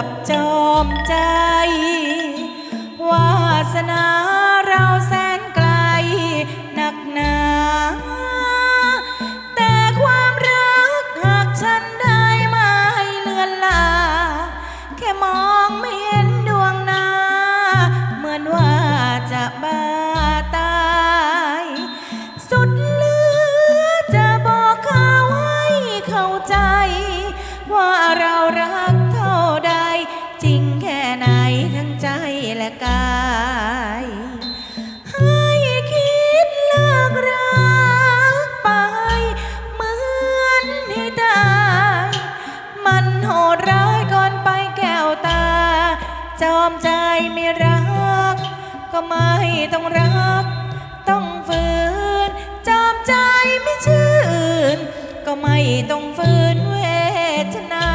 กับจอ จอมใจไม่รัก ก็ไม่ต้องรัก ต้องฝืน จอมใจไม่ชื่น ก็ไม่ต้องฝืนเวทนา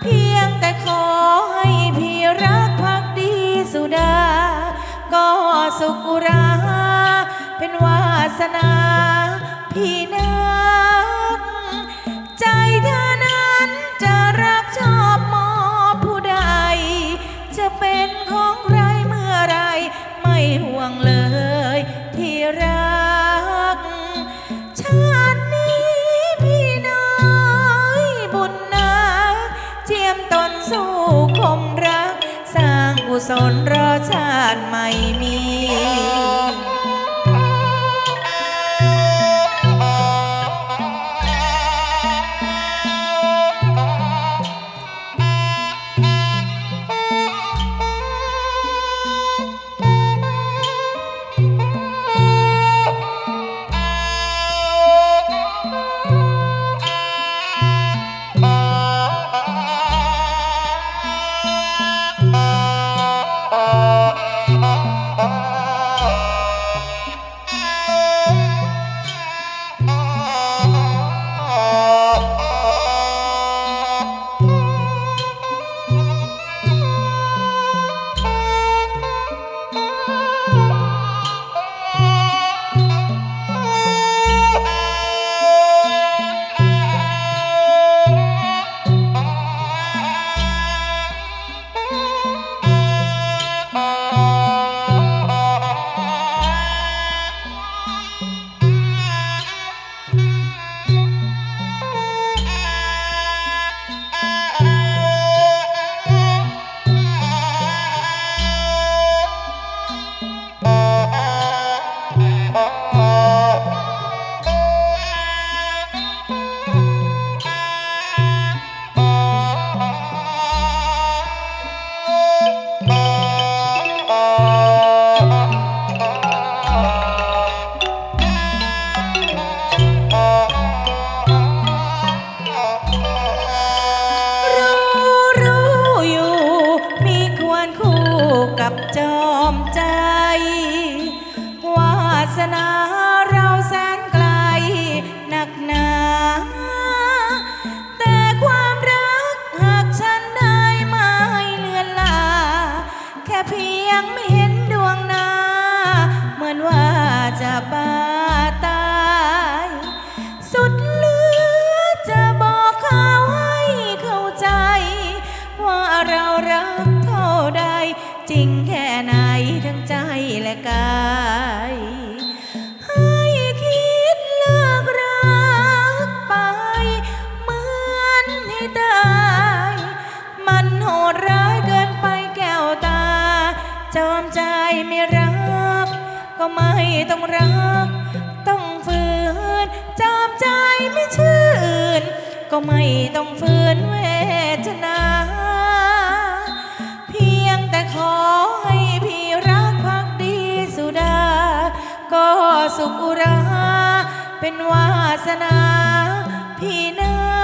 เพียงแต่ขอให้พี่รักพักดีสุดา ก็สุขุรา เป็นวาสนาพี่นัก งเลยที่รัก ชาตินี้พี่น้อยบุญนาเจียมตนสู้คมรัก สร้างกุศลรอชาติไม่มีา ไม่รัก ก็ไม่ต้องรัก ต้องฝืนจอมใจไม่ชื่น ก็ไม่ต้องฝืนเวทนา เพียงแต่ขอให้พี่รักพักดีสุดา ก็สุขอุรา เป็นวาสนา พี่นัก